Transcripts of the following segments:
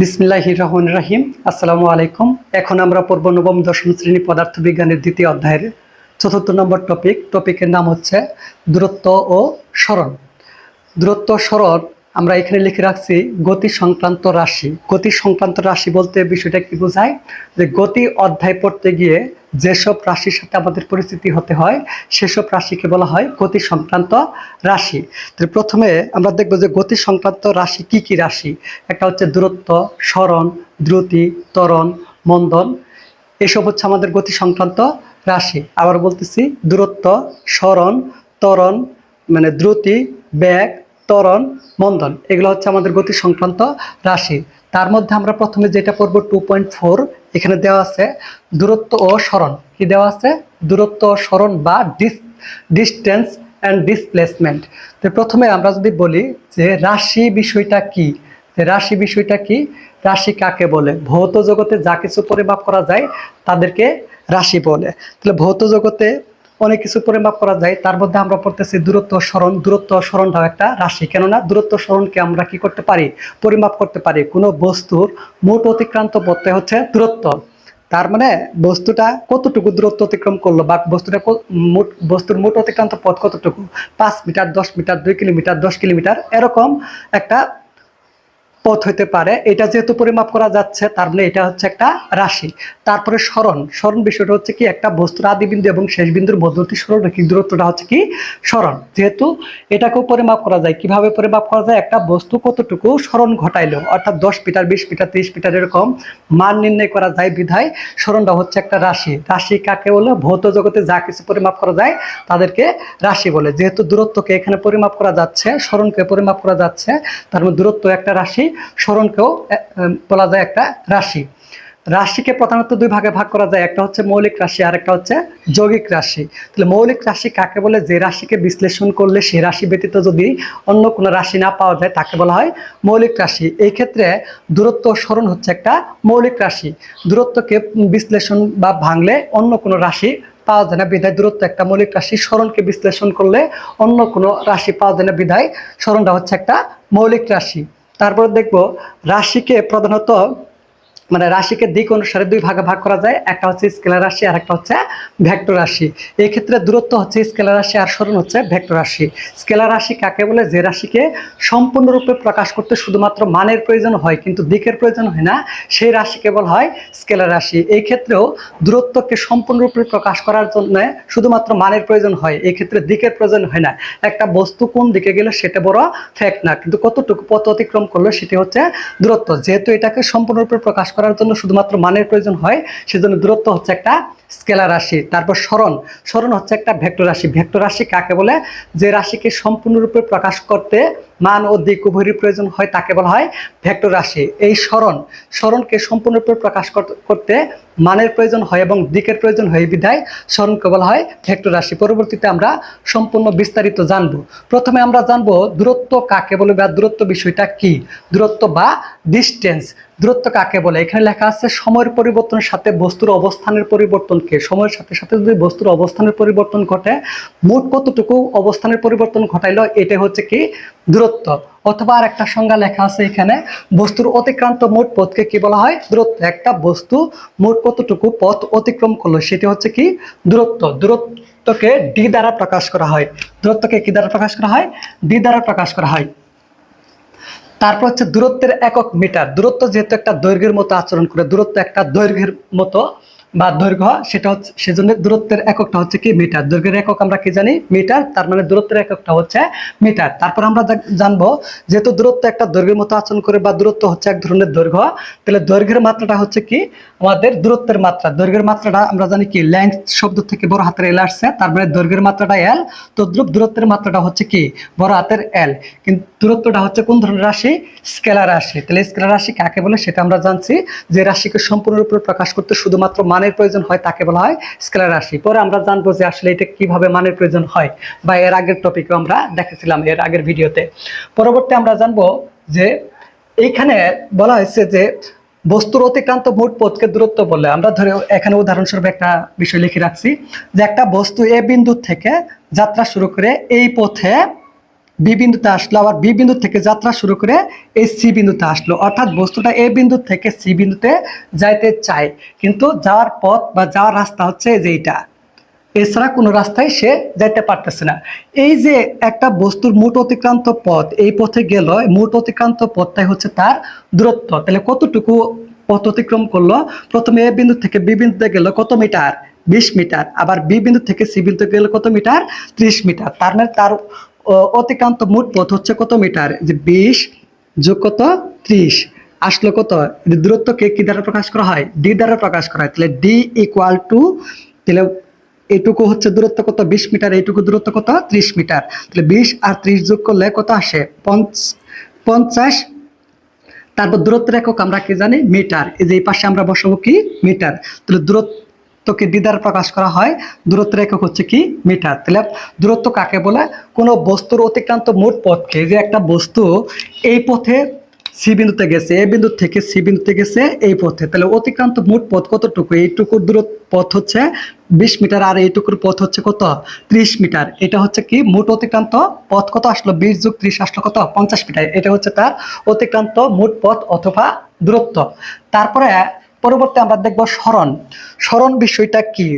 বিসমিল্লাহ রহমান রাহিম। আসসালামু আলাইকুম। এখন আমরা পূর্ব নবম, দশম শ্রেণি পদার্থবিজ্ঞানের দ্বিতীয় অধ্যায়ের চতুর্থ নম্বর টপিক। টপিকের নাম হচ্ছে দূরত্ব ও স্মরণ দূরত্ব স্মরণ আমরা এখানে লিখে রাখছি গতি সংক্রান্ত রাশি। গতি সংক্রান্ত রাশি বলতে বিষয়টা কি বোঝায়? যে গতি অধ্যায় পড়তে গিয়ে যেসব রাশির সাথে আমাদের পরিস্থিতি হতে হয়, সেসব রাশিকে বলা হয় গতি সংক্রান্ত রাশি। তো প্রথমে আমরা দেখব যে গতি সংক্রান্ত রাশি কি কি রাশি? একটা হচ্ছে দূরত্ব, স্মরণ, দ্রুতি, ত্বরণ, মন্দন, এসব হচ্ছে আমাদের গতি সংক্রান্ত রাশি। আবার বলতেছি দূরত্ব, স্মরণ, ত্বরণ মানে দ্রুতি ব্যাগ ত্বরণ, মন্দন, এগুলো হচ্ছে আমাদের গতি সংক্রান্ত রাশি। তার মধ্যে আমরা প্রথমে যেটা পড়ব টু পয়েন্ট ফোর এখানে দেওয়া আছে দূরত্ব ও স্মরণ। কি দেওয়া আছে? দূরত্ব ও স্মরণ বা ডিস ডিস্টেন্স অ্যান্ড ডিসপ্লেসমেন্ট তো প্রথমে আমরা যদি বলি যে রাশি বিষয়টা কি? রাশি বিষয়টা কি? রাশি কাকে বলে? ভৌত জগতে যা কিছু পরিমাপ করা যায় তাদেরকে রাশি বলে। তাহলে ভৌত জগতে অনেক কিছু পরিমাপ করা যায়। তার মধ্যে আমরা পড়তেছি দূরত্ব স্মরণ। দূরত্ব স্মরণটাও একটা রাশি। কেননা দূরত্ব স্মরণকে আমরা কি করতে পারি? পরিমাপ করতে পারি। কোনো বস্তুর মোট অতিক্রান্ত পথে হচ্ছে দূরত্ব। তার মানে বস্তুটা কতটুকু দূরত্ব অতিক্রম করল বা বস্তুটা মোট বস্তুর মোট অতিক্রান্ত পথ কতটুকু? পাঁচ মিটার, দশ মিটার, দুই কিলোমিটার, দশ কিলোমিটার এরকম একটা পথ হইতে পারে। এটা যেহেতু পরিমাপ করা যাচ্ছে, তার মানে এটা হচ্ছে একটা রাশি। তারপরে স্মরণ। স্মরণ বিষয়টা হচ্ছে কি, একটা বস্তুর আদি বিন্দু এবং শেষ বিন্দুর মধ্যবর্তী সরলরেখিক দূরত্বটা হচ্ছে কি, স্মরণ। যেহেতু এটাকেও পরিমাপ করা যায়। কীভাবে পরিমাপ করা যায়? একটা বস্তু কতটুকু স্মরণ ঘটাইলো? অর্থাৎ দশ মিটার, বিশ মিটার, তিরিশ মিটার এরকম মান নির্ণয় করা যায় বিধায় স্মরণটা হচ্ছে একটা রাশি। রাশি কাকে বলে? ভৌত জগতে যা কিছু পরিমাপ করা যায় তাদেরকে রাশি বলে। যেহেতু দূরত্বকে এখানে পরিমাপ করা যাচ্ছে, স্মরণকে পরিমাপ করা যাচ্ছে, তার মধ্যে দূরত্ব একটা রাশি, স্মরণকেও বলা যায় একটা রাশি। রাশিকে প্রধানত দুই ভাগে ভাগ করা যায়, একটা হচ্ছে মৌলিক রাশি আর একটা হচ্ছে যৌগিক রাশি। তাহলে মৌলিক রাশি কাকে বলে? যে রাশিকে বিশ্লেষণ করলে সেই রাশি ব্যতীত যদি অন্য কোনো রাশি না পাওয়া যায়, তাকে বলা হয় মৌলিক রাশি। এই ক্ষেত্রে দূরত্ব স্মরণ হচ্ছে একটা মৌলিক রাশি। দূরত্বকে বিশ্লেষণ বা ভাঙলে অন্য কোনো রাশি পাওয়া যায় না, বিধায় দূরত্ব একটা মৌলিক রাশি। স্মরণকে বিশ্লেষণ করলে অন্য কোনো রাশি পাওয়া যায় না, বিধায় স্মরণটা হচ্ছে একটা মৌলিক রাশি। তারপর দেখব, রাশিকে প্রধানত মানে রাশিকে দিক অনুসারে দুই ভাগে ভাগ করা যায়, একটা হচ্ছে স্কেলার রাশি আর একটা হচ্ছে ভেক্টর রাশি। এই ক্ষেত্রে দূরত্ব হচ্ছে স্কেলার রাশি আর স্মরণ হচ্ছে ভেক্টর রাশি। স্কেলার রাশি কাকে বলে? যে রাশিকে সম্পূর্ণরূপে প্রকাশ করতে শুধুমাত্র মানের প্রয়োজন হয়, কিন্তু দিকের প্রয়োজন হয় না, সেই রাশি কেবল হয় স্কেলার রাশি। এই ক্ষেত্রেও দূরত্বকে সম্পূর্ণরূপে প্রকাশ করার জন্য শুধুমাত্র মানের প্রয়োজন হয়, এই ক্ষেত্রে দিকের প্রয়োজন হয় না। একটা বস্তু কোন দিকে গেলে সেটা বড় ফ্যাক্ট না, কিন্তু কতটুকু পথ অতিক্রম করল সেটি হচ্ছে দূরত্ব। যেহেতু এটাকে সম্পূর্ণরূপে প্রকাশ করার জন্য শুধুমাত্র মানের প্রয়োজন হয়, সেজন্য দূরত্ব হচ্ছে একটা স্কেলার রাশি। তারপর স্মরণ। স্মরণ হচ্ছে একটা ভেক্টর রাশি। ভেক্টর রাশি কাকে বলে? যে রাশিকে সম্পূর্ণরূপে প্রকাশ করতে মান ও দিক উভয়েরই প্রয়োজন হয় তাকে বলা হয় ভেক্টর রাশি। এই স্মরণ, স্মরণকে সম্পূর্ণরূপে প্রকাশ কর- করতে মানের প্রয়োজন হয় এবং দিকের প্রয়োজন হয়। বিধায় স্মরণকে বলা হয় ভেক্টর রাশি। পরবর্তীতে আমরা সম্পূর্ণ বিস্তারিত জানব। প্রথমে আমরা জানব দূরত্ব কাকে বলে বা দূরত্ব বিষয়টা কি? দূরত্ব বা ডিস্টেন্স দূরত্ব কাকে বলে? এখানে লেখা আছে সময়ের পরিবর্তনের সাথে বস্তুর অবস্থানের পরিবর্তনকে। সময়ের সাথে সাথে যদি বস্তুর অবস্থানের পরিবর্তন ঘটে, মোট কতটুকু অবস্থানের পরিবর্তন ঘটাইলো? এটা হচ্ছে কি দূরত্ব। অথবা আর একটা সংজ্ঞা লেখা আছে এখানে, বস্তুর অতিক্রান্ত মোট পথকে কি বলা হয়? দূরত্ব। একটা বস্তু মোট কতটুকু পথ অতিক্রম করল, সেটি হচ্ছে কি? দূরত্ব। দূরত্বকে ডি দ্বারা প্রকাশ করা হয়। দূরত্বকে কি দ্বারা প্রকাশ করা হয়? ডি দ্বারা প্রকাশ করা হয়। তারপর হচ্ছে দূরত্বের একক মিটার। দূরত্ব যেহেতু একটা দৈর্ঘ্যের মতো আচরণ করে, দূরত্ব একটা দৈর্ঘ্যের মতো বা দৈর্ঘ্য সেটা হচ্ছে সেজন্য দূরত্বের এককটা হচ্ছে কি মিটার দৈর্ঘ্যের একক আমরা কি জানি? মিটার তার মানে দূরত্বের এককটা হচ্ছে মিটার তারপর আমরা জানব, যেহেতু দূরত্ব একটা দৈর্ঘ্যের মতো আচরণ করে বা দূরত্ব হচ্ছে এক ধরনের দৈর্ঘ্য, তাহলে দৈর্ঘ্যের মাত্রাটা হচ্ছে কি? আমাদের দূরত্বের মাত্রা। দৈর্ঘ্যের মাত্রাটা আমরা জানি কি? লেন্থ শব্দ থেকে বড় হাতের এল আসছে, তার মানে দৈর্ঘ্যের মাত্রাটা এল তদ্রুপ দূরত্বের মাত্রাটা হচ্ছে কি? বড় হাতের এল কিন্তু দূরত্বটা হচ্ছে কোন ধরনের রাশি? স্কেলার রাশি। তাহলে স্কেলার রাশি কাকে বলে? সেটা আমরা জানছি যে রাশিকে সম্পূর্ণরূপে প্রকাশ করতে শুধুমাত্র মানের প্রয়োজন হয় তাকে বলা হয় স্কেলার রাশি। পরে আমরা জানব যে আসলে এটা কীভাবে মানের প্রয়োজন হয় বা এর আগের টপিকে আমরা দেখেছিলাম এর আগের ভিডিওতে। পরবর্তী আমরা জানব যে এইখানে বলা হয়েছে যে বস্তুর অতিক্রান্ত মোট পথকে দূরত্ব বলে। আমরা ধরে এখানে উদাহরণস্বরূপ একটা বিষয় লিখে রাখছি যে একটা বস্তু এ বিন্দু থেকে যাত্রা শুরু করে এই পথে বি বিন্দুতে আসলো, আবার বি বিন্দু থেকে যাত্রা শুরু করে এই সি বিন্দুতে আসলো। অর্থাৎ বস্তুটা এ বিন্দু থেকে সি বিন্দুতে যাইতে চায়। কিন্তু যাওয়ার পথ বা যাওয়ার রাস্তা হচ্ছে যে এইটা। এছাড়া কোনো রাস্তায় সে যাইতে পারতেছে না। এই যে একটা বস্তুর মোট অতিক্রান্ত পথ, এই পথে গেল মোট অতিক্রান্ত পথটাই হচ্ছে তার দূরত্ব। তাহলে কতটুকু পথ অতিক্রম করল? প্রথমে এ বিন্দু থেকে বি বিন্দুতে গেল কত মিটার? বিশ মিটার। আবার বি বিন্দু থেকে সি বিন্দুতে গেল কত মিটার? ত্রিশ মিটার। তার মানে তার অতিক্রান্ত মোট পথ হচ্ছে কত মিটার? যে বিশ যোগ কত? ত্রিশ। আসলো কত? দূরত্বকে কি দ্বারা প্রকাশ করা হয়? ডি দ্বারা প্রকাশ করা হয়। তাহলে ডি ইকুয়াল টু তাহলে এইটুকু হচ্ছে দূরত্ব কত? বিশ মিটার এইটুকু দূরত্ব কত? ত্রিশ মিটার। তাহলে বিশ আর ত্রিশ যোগ করলে কত আসে? পঞ্চ- পঞ্চাশ। তারপর দূরত্বের একক আমরা কি জানি? মিটার। এই যে এই পাশে আমরা বসাবো কি? মিটার। তাহলে দূরত্বকে দ্বিধার প্রকাশ করা হয়। দূরত্বের একক হচ্ছে কি? মিটার। তাহলে দূরত্ব কাকে বলে? কোনো বস্তুর অতিক্রান্ত মোট পথকে যে একটা বস্তু এই পথে সি বিন্দুতে গেছে, এ বিন্দু থেকে সি বিন্দুতে গেছে, এই পথে। তাহলে অতিক্রান্ত মোট পথ কতটুকু? এইটুকুর দূরত্ব পথ হচ্ছে বিশ মিটার আর এইটুকুর পথ হচ্ছে কত? ত্রিশ মিটার। এটা হচ্ছে কি? মোট অতিক্রান্ত পথ কত আসলো? বিশ যুগ ত্রিশ আসলো কত? পঞ্চাশ মিটার। এটা হচ্ছে তার অতিক্রান্ত মোট পথ অথবা দূরত্ব। তারপরে পরবর্তী আমরা দেখব স্মরণ। স্মরণ বিষয়টা কি?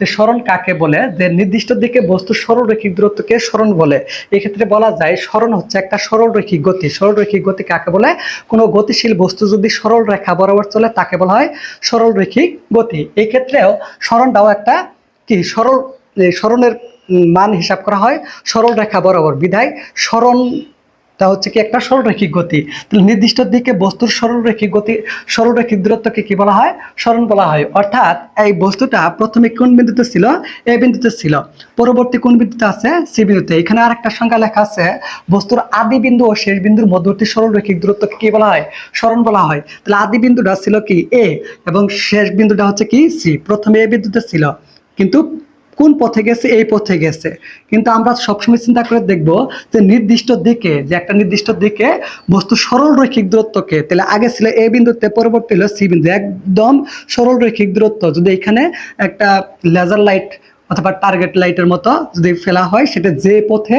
স্মরণ কাকে বলে? যে নির্দিষ্ট দিকে বস্তুর সরলরৈখিক দূরত্বকে স্মরণ বলে। এক্ষেত্রে বলা যায় স্মরণ হচ্ছে একটা সরলরৈখিক গতি। সরলরৈখিক গতি কাকে বলে? কোনো গতিশীল বস্তু যদি সরল রেখা বরাবর চলে, তাকে বলা হয় সরলরৈখিক গতি। এই ক্ষেত্রেও স্মরণটাও একটা কি? সরল স্মরণের মান হিসাব করা হয় সরল রেখা বরাবর। বিধায় স্মরণ তা হচ্ছে কি একটা সরলরৈখিক গতি। তাহলে নির্দিষ্ট দিকে বস্তুর সরলরেখিক গতি সরলরৈখিক দূরত্বকে কি বলা হয়? স্মরণ বলা হয়। অর্থাৎ এই বস্তুটা প্রথমে কোন বিন্দুতে ছিল? এ বিন্দুতে ছিল। পরবর্তী কোন বিন্দুতে আছে? সি বিন্দুতে। এখানে আর একটা সংখ্যা লেখা আছে, বস্তুর আদি বিন্দু ও শেষ বিন্দুর মধ্যবর্তী সরলরেখিক দূরত্বকে কি বলা হয়? স্মরণ বলা হয়। তাহলে আদি বিন্দুটা ছিল কি? এ। এবং শেষ বিন্দুটা হচ্ছে কি? সি। প্রথমে এ বিন্দুতে ছিল। কিন্তু কোন পথে গেছে, এই পথে গেছে। কিন্তু আমরা সবসময় চিন্তা করে দেখব যে নির্দিষ্ট দিকে, যে একটা নির্দিষ্ট দিকে বস্তু সরল রৈখিক দূরত্বকে, তাহলে আগে ছিল এ বিন্দুতে, পরবর্তী হলো সি বিন্দু একদম সরল রৈখিক দূরত্ব, যদি এখানে একটা লেজার লাইট অথবা টার্গেট লাইটের মতো যদি ফেলা হয়, সেটা যে পথে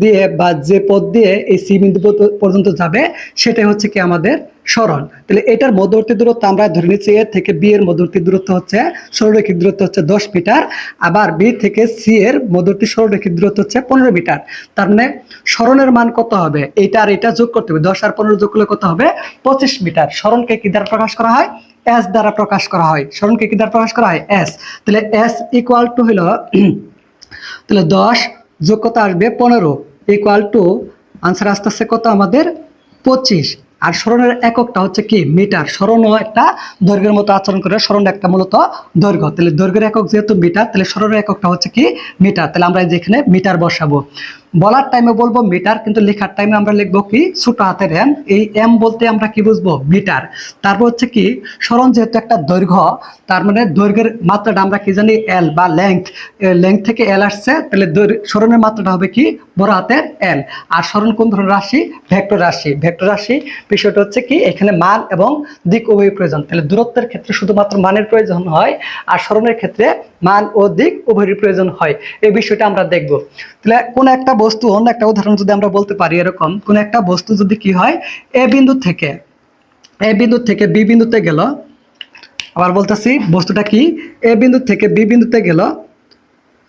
দিয়ে বা যে পথ দিয়ে এই সি বিন্দু পর্যন্ত যাবে, সেটাই হচ্ছে কি আমাদের সরল। তাহলে এটার মধ্যবর্তী দূরত্ব আমরা ধরে নিচ্ছি এ থেকে বি এর মধ্যবর্তী দূরত্ব হচ্ছে সরলরৈখিক দূরত্ব হচ্ছে দশ মিটার, আবার বি থেকে সি এর মধ্যবর্তী সরলরৈখিক দূরত্ব হচ্ছে পনেরো মিটার। তার মানে সরণের মান কত হবে? এটা আর এটা যোগ করতে হবে। দশ আর পনেরো যোগ করলে কত হবে? পঁচিশ মিটার। সরণকে কি দ্বারা প্রকাশ করা হয়? এস দ্বারা প্রকাশ করা হয়। সরণকে কি দ্বারা প্রকাশ করা হয়? এস। তাহলে এস ইকুয়াল টু হলো তাহলে দশ যোগ কত আসবে? পনেরো। ইকুয়াল টু আনসার আসতে আসতে কত আমাদের? পঁচিশ। আর স্মরণের এককটা হচ্ছে কি? মিটার। স্মরণও একটা দৈর্ঘ্যের মতো আচরণ করে। স্মরণ একটা মূলত দৈর্ঘ্য। তাহলে দৈর্ঘ্যের একক যেহেতু মিটার, তাহলে স্মরণের এককটা হচ্ছে কি? মিটার। তাহলে আমরা যেখানে মিটার বসাবো। বলার টাইমে বলব মিটার কিন্তু লেখার টাইমে আমরা লিখব কি? ছোট হাতের এম এই এম বলতে আমরা কি বুঝব? মিটার তারপর হচ্ছে কি? স্মরণ যেহেতু একটা দৈর্ঘ্য, তার মানে দৈর্ঘ্যের মাত্রাটা আমরা কি জানি? এল বা লেংথ লেংথ থেকে এল আসছে, তাহলে স্মরণের মাত্রাটা হবে কি? বড় হাতের এল আর স্মরণ কোন ধরনের রাশি? ভেক্টর রাশি। ভেক্টর রাশি বিষয়টা হচ্ছে কি? এখানে মান এবং দিক উভয় প্রয়োজন। তাহলে দূরত্বের ক্ষেত্রে শুধুমাত্র মানের প্রয়োজন হয়, আর স্মরণের ক্ষেত্রে মান ও দিক উভয়ের প্রয়োজন হয়। এই বিষয়টা আমরা দেখব। তাহলে কোন একটা বস্তু, অন্য একটা উদাহরণ যদি আমরা বলতে পারি এরকম, কোন একটা বস্তু যদি কি হয়, এ বিন্দু থেকে, এ বিন্দু থেকে বি বিন্দুতে গেল, আবার বলতেছি বস্তুটা কি, এ বিন্দু থেকে বি বিন্দুতে গেল,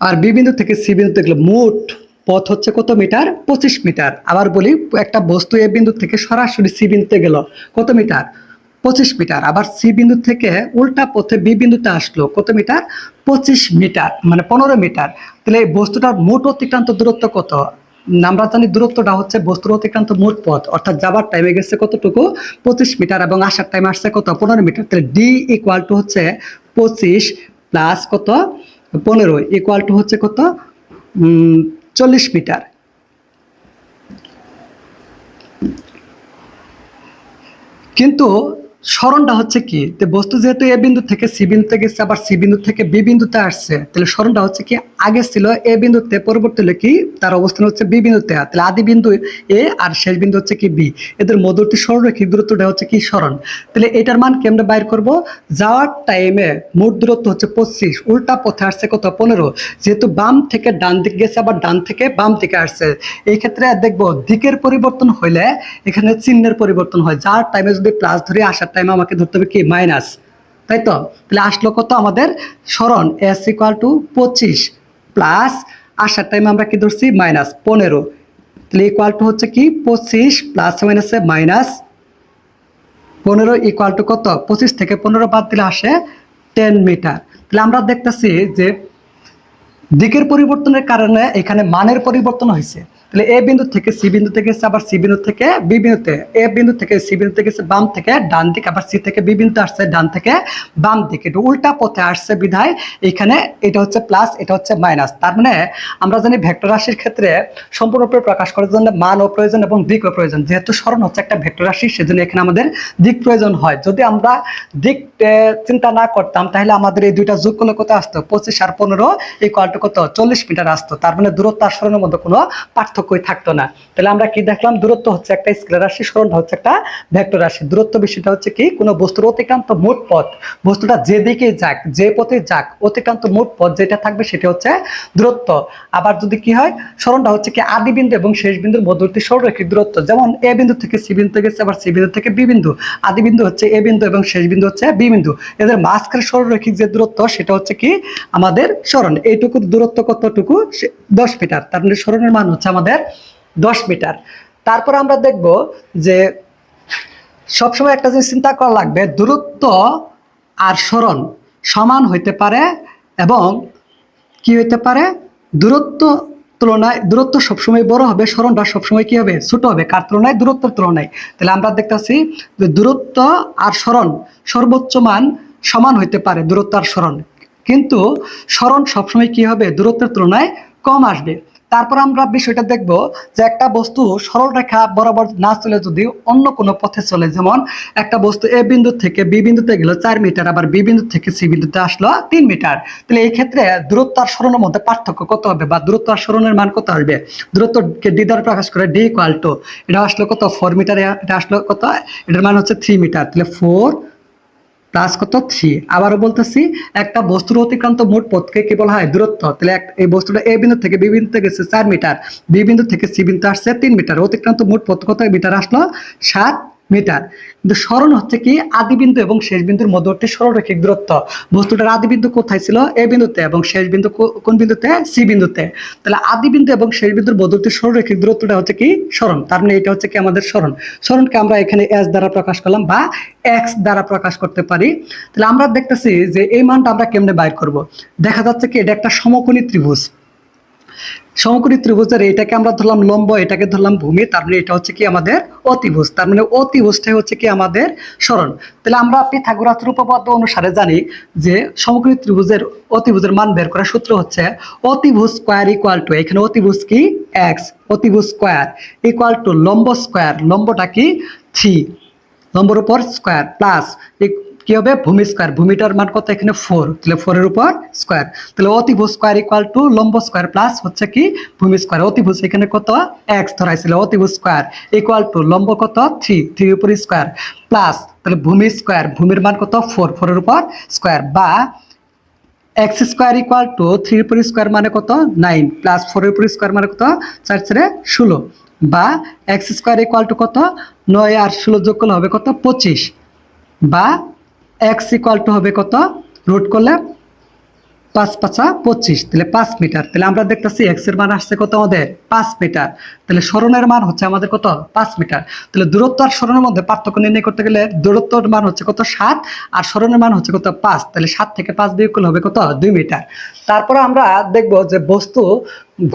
আর বি বিন্দু থেকে সি বিন্দুতে গেল, মোট পথ হচ্ছে কত মিটার, পঁচিশ মিটার, আবার বলি একটা বস্তু এ বিন্দু থেকে সরাসরি সি বিন্দুতে গেল, কত মিটার? পঁচিশ মিটার, আবার সি বিন্দু থেকে উল্টা পথে বি বিন্দুতে আসলো, কত মিটার? পঁচিশ মিটার মানে পনেরো মিটার। তাহলে এই বস্তুটার মোট অতিক্রান্ত দূরত্ব কত? আমরা জানি দূরত্বটা হচ্ছে বস্তুর অতিক্রান্ত মোট পথ, অর্থাৎ যাবার টাইমে গেছে কতটুকু? পঁচিশ মিটার এবং আসার টাইমে আসছে কত? পনেরো মিটার। তাহলে ডি ইকুয়াল টু হচ্ছে পঁচিশ প্লাস কত? পনেরো ইকুয়াল টু হচ্ছে কত? চল্লিশ মিটার। কিন্তু স্মরণটা হচ্ছে কি? তো বস্তু যেহেতু এ বিন্দু থেকে সি বিন্দুতে গেছে, আবার সি বিন্দু থেকে বি বিন্দুতে আসছে, তাহলে স্মরণটা হচ্ছে কি? আগে ছিল এ বিন্দুতে, পরবর্তী হলে কি? তার অবস্থান হচ্ছে বি বিন্দুতে। তাহলে আদি বিন্দু এ আর শেষ বিন্দু হচ্ছে কি বি। এদের মধ্যবর্তী সরলরেখিক দূরত্বটা হচ্ছে কি স্মরণ। তাহলে এটার মান কি আমরা বাইর করব? যাওয়ার টাইমে মোট দূরত্ব হচ্ছে পঁচিশ, উল্টা পথে আসছে কত? পনেরো। যেহেতু বাম থেকে ডান দিক গেছে, আবার ডান থেকে বাম দিকে আসছে। এই ক্ষেত্রে দেখব দিকের পরিবর্তন হইলে এখানে চিহ্নের পরিবর্তন হয়। যার টাইমে যদি প্লাস ধরে আসার টাইমে আমাকে ধরতে হবে কি? মাইনাস তাই তো? তাহলে আসলো কত? আমাদের স্মরণ এস ইকুয়াল টু পঁচিশ প্লাস আসার টাইমে আমরা কি ধরছি? মাইনাস পনেরো। তাহলে ইকুয়াল টু হচ্ছে কি? পঁচিশ প্লাস মাইনাসে মাইনাস পনেরো ইকুয়াল টু কত? পঁচিশ থেকে পনেরো বাদ দিলে আসে টেন মিটার তাহলে আমরা দেখতেছি যে দিকের পরিবর্তনের কারণে এখানে মানের পরিবর্তন হয়েছে। তাহলে এ বিন্দু থেকে সি বিন্দুতে গেছে আবার সি বিন্দু থেকে বি বিন্দুতে, এ বিন্দু থেকে সি বিন্দুতে গেছে বাম থেকে ডান দিক, আবার সি থেকে বি বিন্দুতে আসছে, ডান থেকে বাম দিকে। এটা উল্টা পথে আসছে বিধায় এখানে এটা হচ্ছে প্লাস এটা হচ্ছে মাইনাস তার মানে আমরা জানি ভেক্টর রাশির ক্ষেত্রে সম্পূর্ণরূপে প্রকাশ করার জন্য মানও প্রয়োজন এবং দিকও প্রয়োজন। যেহেতু স্মরণ হচ্ছে একটা ভেক্টর রাশি, সেজন্য এখানে আমাদের দিক প্রয়োজন হয়। যদি আমরা দিক চিন্তা না করতাম, তাহলে আমাদের এই দুইটা যোগ করলে কত আসতো? পঁচিশ আর পনেরো এই কলটা কত? চল্লিশ মিটার আসতো। তার মানে দূরত্ব আর স্মরণের মধ্যে কোনো পার্থক্যই থাকতো না। তাহলে আমরা কি দেখলাম? দূরত্ব হচ্ছে একটা স্কেলার রাশি স্মরণটা হচ্ছে একটা ভেক্টর রাশি। দূরত্ব বিষয়টা হচ্ছে কি? কোনো বস্তুর অতিক্রান্ত মোট পথ, বস্তুটা যেদিকে যাক, যে পথে যাক, অতিক্রান্ত মোট পথ যেটা থাকবে সেটা হচ্ছে দূরত্ব। আবার যদি কি হয়? স্মরণটা হচ্ছে কি আদি বিন্দু এবং শেষ বিন্দুর মধ্যবর্তী সরলরেখিক দূরত্ব। যেমন এ বিন্দু থেকে সি বিন্দু গেছে আবার সি বিন্দু থেকে বি বিন্দু। আদি বিন্দু হচ্ছে এ বিন্দু এবং শেষ বিন্দু হচ্ছে বি বিন্দু। এদের মাঝখানে সরলরেখিক যে দূরত্ব, সেটা হচ্ছে কি? আমাদের স্মরণ এইটুকুর দূরত্ব কতটুকু? দশ মিটার। তার মানে স্মরণের মান হচ্ছে আমাদের দশ মিটার। তারপর আমরা দেখব যে সবসময় একটা জিনিস চিন্তা করা লাগবে, দূরত্ব আর স্মরণ সমান হইতে পারে এবং কি হইতে পারে? দূরত্ব তুলনায়, দূরত্ব সবসময় বড় হবে, স্মরণটা সবসময় কি হবে? ছোট হবে, কার তুলনায়? দূরত্বের তুলনায়। তাহলে আমরা দেখতেছি যে দূরত্ব আর স্মরণ সর্বোচ্চ মান সমান হইতে পারে, দূরত্ব আর স্মরণ। কিন্তু স্মরণ সবসময় কি হবে? দূরত্বের তুলনায় কম আসবে। তারপর আমরা বিষয়টা দেখব যে একটা বস্তু সরল রেখা বরাবর না চলে যদি অন্য কোনো পথে চলে, যেমন একটা বস্তু এ বিন্দু থেকে বি বিন্দুতে গেল চার মিটার, আবার বি বিন্দু থেকে সি বিন্দুতে আসলো তিন মিটার। তাহলে এই ক্ষেত্রে দূরত্ব আর সরণের মধ্যে পার্থক্য কত হবে বা দূরত্ব আর সরণের মান কত আসবে? দূরত্বকে ডি দ্বারা প্রকাশ করে ডি ইকুয়াল টু এটা আসলো কত? ফোর মিটার এটা আসলো কত? এটার মান হচ্ছে থ্রি মিটার তাহলে ফোর প্লাস কত? থ্রি আবারও বলতেছি, একটা বস্তুর অতিক্রান্ত মোট পথকে কি বলা হয় দূরত্ব। তাহলে এই বস্তুটা এ বিন্দু থেকে বি গেছে চার মিটার বি বিন্দু থেকে সি বিন্দু আসছে তিন মিটার। অতিক্রান্ত মোট পথ কত? মিটার আসলো সাত মিটার কিন্তু স্মরণ হচ্ছে কি? আদি বিন্দু এবং শেষ বিন্দুর মধ্যবর্তী সরলরেখিক দূরত্ব। বস্তুটার আদি বিন্দু কোথায় ছিল? এ বিন্দুতে এবং শেষ বিন্দু কোন বিন্দুতে? সি বিন্দুতে। তাহলে আদি বিন্দু এবং শেষ বিন্দুর মধ্যবর্তী সরলরেখিক দূরত্বটা হচ্ছে কি? স্মরণ। তার মানে এটা হচ্ছে কি আমাদের স্মরণ। স্মরণকে আমরা এখানে এস দ্বারা প্রকাশ করলাম বা এক্স দ্বারা প্রকাশ করতে পারি। তাহলে আমরা দেখতেছি যে এই মানটা আমরা কেমনে বাইর করব? দেখা যাচ্ছে কি এটা একটা সমকোণী ত্রিভুজ। সমকোণী ত্রিভুজের এটাকে আমরা ধরলাম লম্ব, এটাকে ধরলাম ভূমি, তার মানে এটা হচ্ছে কি আমাদের অতিভুজ, তার মানে অতিভুজটাই হচ্ছে কি আমাদের স্মরণ। তাহলে আমরা পিথাগোরাস উপপাদ্য অনুসারে জানি যে সমকোণী ত্রিভুজের অতিভুজের মান বের করার সূত্র হচ্ছে অতিভুজ স্কোয়ার ইকুয়াল টু এখানে অতিভুজ কি? এক্স অতিভুজ স্কোয়ার ইকুয়াল টু লম্ব স্কোয়ার, লম্বটা কি? থ্রি লম্বর উপর স্কোয়ার প্লাস কি হবে? ভূমি স্কোয়ার ভূমিটার মান কত? এখানে ফোর তাহলে ফোরের উপর স্কোয়ার তাহলে অতিভুজ স্কোয়ার ইকুয়াল টু লম্ব স্কোয়ার প্লাস হচ্ছে কি? ভূমি স্কোয়ার অতিভুজ এখানে কত? এক্স ধরাইছিল অতিভুজ স্কোয়ার ইকুয়াল টু লম্ব কত? থ্রি থ্রি উপর স্কোয়ার প্লাস তাহলে ভূমি স্কোয়ার ভূমির মান কত? ফোর ফোরের উপর স্কোয়ার বা এক্স স্কোয়ার ইকুয়াল টু থ্রির উপর স্কোয়ার মানে কত? নাইন প্লাস ফোরের উপর স্কোয়ার মানে কত? চার চারে ষোলো। বা এক্স স্কোয়ার ইকুয়াল টু কত? নয় আর ষোলো যোগ করলে হবে কত? পঁচিশ। বা এক্স ইকুয়াল টু হবে কত? রুট করলে পাঁচ পাঁচা পঁচিশ, তাহলে পাঁচ মিটার। তাহলে আমরা দেখতেছি এক্স মান আসছে কত আমাদের? পাঁচ মিটার। তাহলে স্মরণের মান হচ্ছে আমাদের কত? পাঁচ মিটার। তাহলে দূরত্ব আর স্মরণের মধ্যে পার্থক্য নির্ণয় করতে গেলে দূরত্বর মান হচ্ছে কত? সাত, আর স্মরণের মান হচ্ছে কত? পাঁচ। তাহলে সাত থেকে পাঁচ বিয়োগ হবে কত? দুই মিটার। তারপরে আমরা দেখব যে বস্তু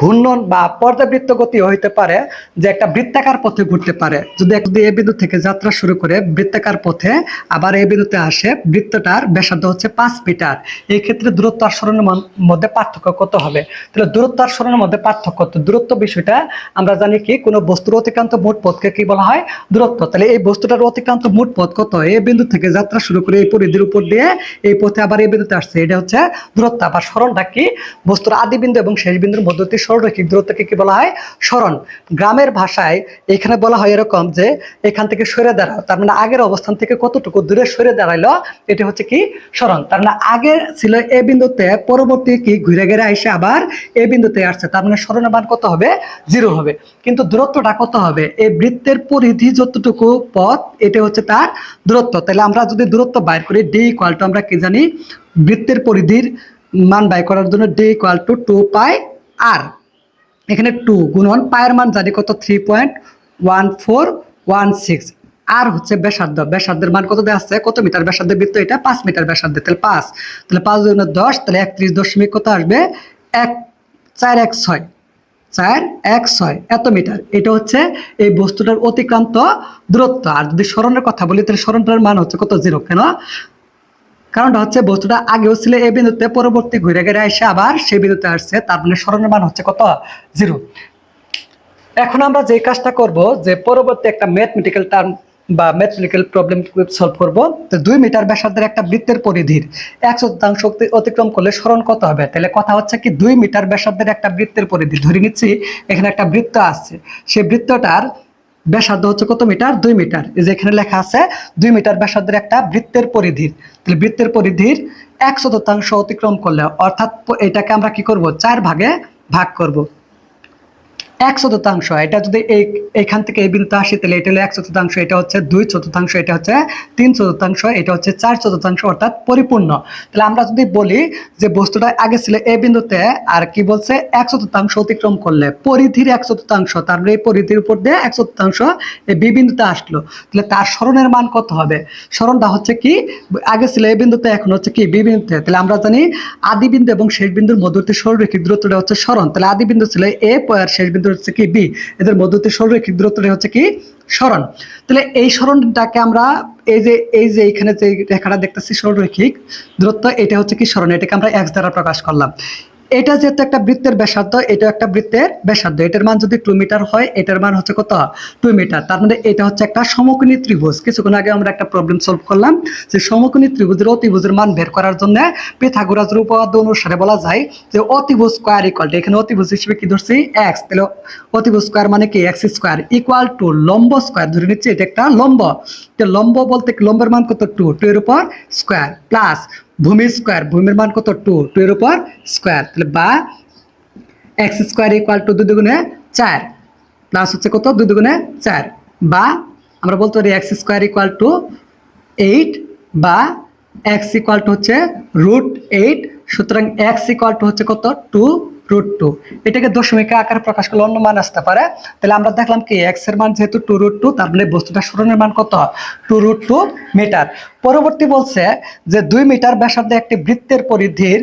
ঘূর্ণন বা পর্যাবৃত্ত গতি হইতে পারে যে একটা বৃত্তাকার পথে ঘুরতে পারে। যদি যদি এ বিন্দু থেকে যাত্রা শুরু করে বৃত্তাকার পথে আবার এই বিন্দুতে আসে, বৃত্তটার ব্যাসার্ধ হচ্ছে পাঁচ মিটার। এই ক্ষেত্রে দূরত্ব আর সরণের মধ্যে পার্থক্য কত হবে? তাহলে দূরত্ব আর সরণের মধ্যে পার্থক্য কত দূরত্ব বিষয়টা আমরা জানি কি, কোনো বস্তুর অতিক্রান্ত মোট পথকে কি বলা হয়? দূরত্ব। তাহলে এই বস্তুটার অতিক্রান্ত মোট পথ কত? এই বিন্দু থেকে যাত্রা শুরু করে এই পরিধির উপর দিয়ে এই পথে আবার এই বিন্দুতে আসছে। এটা হচ্ছে দূরত্ব। আবার সরণটা কি? বস্তুর আদি বিন্দু এবং শেষ বিন্দুর মধ্যবর্তী সরলরৈখিক দূরত্বকে কি বলা হয়? সরণ গ্রামের ভাষায় এখানে বলা হয় এরকম যে, এখান থেকে সরে দাঁড়াও। তার মানে আগের অবস্থান থেকে কতটুকু দূরে সরে দাঁড়াইলো, এটা হচ্ছে কি? সরণ তার মানে আগে ছিল এ বিন্দুতে, পরবর্তী কি? ঘুরে ঘুরে এসে আবার এ বিন্দুতে আসছে। তার মানে সরণের মান কত হবে? জিরো হবে। কিন্তু দূরত্বটা কত হবে? এই বৃত্তের পরিধি যতটুকু পথ, এটা হচ্ছে তার দূরত্ব। তাহলে আমরা যদি দূরত্ব বাইর করি ডি ইকুয়াল আমরা কি জানি? বৃত্তের পরিধির মান বাই করার জন্য D equal to two pi আর এখানে টু গুণন, পায়ের মান জানি কত? Three point one four one six আর হচ্ছে ব্যাসার্ধ। ব্যাসার্ধের মান কত দেওয়া আছে? কত মিটার? ব্যাসার্ধের বৃত্ত এটা পাঁচ মিটার ব্যাসার্ধ। তাহলে পাঁচ। তাহলে পাঁচ দুগুণ দশ, তাহলে একত্রিশ দশমিক কত আসবে? এক, চার এক ছয়। চার এক ছয়। এত মিটার। এটা হচ্ছে এই বস্তুটার অতিক্রান্ত দূরত্ব। আর যদি স্মরণের কথা বলি, তাহলে স্মরণটার মান হচ্ছে কত? জিরো। কেন? কারণটা হচ্ছে বস্তুটা আগেও ছিল এই বিন্দুতে, পরবর্তী ঘুরে ঘুরে এসে আবার সেই বিন্দুতে আসছে, তার মানে স্মরণের মান হচ্ছে কত? জিরো। এখন আমরা যে কাজটা করব, যে পরবর্তী একটা ম্যাথমেটিক্যাল টার্ম বা ম্যাথমেটিক্যাল প্রবলেম সলভ করব, তো দুই মিটার ব্যাসার্ধের একটা বৃত্তের পরিধির এক শতাংশ অতিক্রম করলে স্মরণ কত হবে? তাহলে কথা হচ্ছে কি, দুই মিটার ব্যাসার্ধের একটা বৃত্তের পরিধি, ধরে নিচ্ছি, এখানে একটা বৃত্ত আছে সেই বৃত্তটার ব্যাসার্ধ হচ্ছে কত মিটার? দুই মিটার। এই যে এখানে লেখা আছে, দুই মিটার ব্যাসার্ধের একটা বৃত্তের পরিধির। তাহলে বৃত্তের পরিধির এক শতাংশ অতিক্রম করলে, অর্থাৎ এটাকে আমরা কি করব? চার ভাগে ভাগ করব। এক চতুর্থাংশ এটা যদি এই এখান থেকে এই বিন্দুতে আসে, তাহলে এটা হলো এক চতুর্থাংশ এটা হচ্ছে দুই চতুর্থাংশ, এটা হচ্ছে তিন চতুর্থাংশ, এটা হচ্ছে চার চতুর্থাংশ, অর্থাৎ পরিপূর্ণ। তাহলে আমরা যদি বলি যে বস্তুটা আগে ছিল এই বিন্দুতে, আর কি বলছে? এক চতুর্থাংশ অতিক্রম করলে, পরিধির এক চতুর্থাংশ তারপরে এই পরিধির উপর দিয়ে এক চতুর্থাংশ এই বি বিন্দুতে আসলো। তাহলে তার স্মরণের মান কত হবে? স্মরণটা হচ্ছে কি? আগে ছিল এই বিন্দুতে, এখন হচ্ছে কি বি বিন্দুতে। তাহলে আমরা জানি আদি বিন্দু এবং শেষ বিন্দুর মধ্যবর্তী সরলরেখিক দূরত্বটা হচ্ছে স্মরণ। তাহলে আদি বিন্দু ছিল এ আর শেষ বিন্দু হচ্ছে কি? বি, এদের মধ্যবর্তী সরলরেখিক দূরত্বটা হচ্ছে কি? স্মরণ তাহলে এই স্মরণটাকে আমরা এই যে এই যে এখানে যে রেখাটা দেখতেছি সরলরৈখিক দূরত্ব, এটা হচ্ছে কি স্মরণ এটাকে আমরা এক্স দ্বারা প্রকাশ করলাম। এটা যেহেতু একটা বৃত্তের ব্যাসার্ধ এটা একটা বৃত্তের ব্যাসার্ধ। এটার মান যদি টু মিটার হয়, এটার মান হচ্ছে কত? Two metre. তার মানে এটা হচ্ছে একটা সমকোণী ত্রিভুজ। কিছুক্ষণ আগে আমরা একটা প্রবলেম সলভ করলাম যে সমকোণী ত্রিভুজের অতিভুজের মান বের করার জন্য পিথাগোরাসের উপপাদ্য অনুসারে বলা যায় যে অতিভুজ স্কোয়ার ইকুয়াল এখানে অতিভুজ হিসেবে কি ধরছি? এক্স তাহলে অতিভুজ স্কোয়ার মানে কি? এক্স স্কোয়ার ইকুয়াল টু লম্ব স্কোয়ার ধরে নিচ্ছি, এটা একটা লম্ব। তো লম্ব বলতে লম্বের মান কত? টু টু এর উপর স্কোয়ার প্লাস ভূমি স্কোয়ার, ভূমির মান কত? টু টু এর উপর স্কোয়ার। তাহলে বা এক্স স্কোয়ার ইকুয়াল টু দুই দুগুণে চার। প্লাস হচ্ছে কত? দুই দুগুণে চার। বা আমরা বলতে পারি X square equal to eight বা এক্স ইকুয়াল টু হচ্ছে রুট এইট সুতরাং এক্স ইকুয়াল টু হচ্ছে কত? টু রুট টু এটাকে দশমিকে আকারে প্রকাশ করলে অন্য মান আসতে পারে। তাহলে আমরা দেখলাম কি এক্সের মান যেহেতু টু রুট টু তার মানে বস্তুটা স্মরণের মান কত? টু রুট টু মিটার পরবর্তী বলছে যে দুই মিটার ব্যাসার্ধে একটি বৃত্তের পরিধির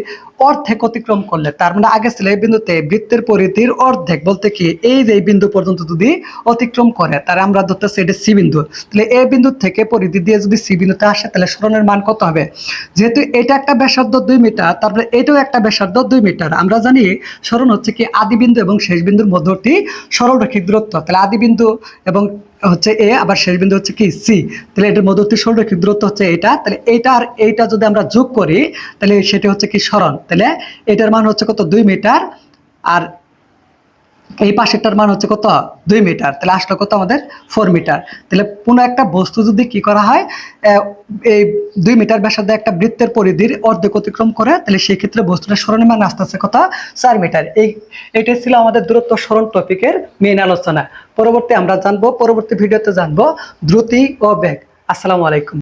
অর্ধেক অতিক্রম করলে, তার মানে আগে ছিল এই বিন্দুতে বৃত্তের পরিধির অর্ধেক, বলতে কি এই যে এই বিন্দু পর্যন্ত যদি অতিক্রম করে, তার আমরা ধরতেছি এটা সি বিন্দু। তাহলে এই বিন্দু থেকে পরিধি দিয়ে যদি সি বিন্দুতে আসে, তাহলে স্মরণের মান কত হবে? যেহেতু এটা একটা ব্যাসার্ধ দুই মিটার তারপরে এটাও একটা ব্যাসার্ধ দুই মিটার। আমরা জানি স্মরণ হচ্ছে কি আদি বিন্দু এবং শেষ বিন্দুর মধ্যবর্তী সরলরেখিক দূরত্ব। তাহলে আদি বিন্দু এবং হচ্ছে এ আবার শেষ বিন্দু হচ্ছে কি? সি তাহলে এটার মধ্যবর্তী সরলরেখিক দূরত্ব হচ্ছে এটা। তাহলে এইটা আর এইটা যদি আমরা যোগ করি, তাহলে সেটা হচ্ছে কি সরণ? তাহলে এটার মান হচ্ছে কত? দুই মিটার। আর এই পাশেরটার মান হচ্ছে কত? দুই মিটার। তাহলে আসলো কত আমাদের? Four metre. তাহলে কোনো একটা বস্তু যদি কি করা হয় এই দুই মিটার ব্যাসার্ধে একটা বৃত্তের পরিধির অর্ধেক অতিক্রম করে, তাহলে সেই ক্ষেত্রে বস্তুটা স্মরণের মান আস্তে আস্তে কত? চার মিটার। এই, এটাই ছিল আমাদের দূরত্ব স্মরণ টপিকের মেইন আলোচনা। পরবর্তী আমরা জানব, পরবর্তী ভিডিওতে জানব। দ্রুতি ও বেগ। আসসালামু আলাইকুম।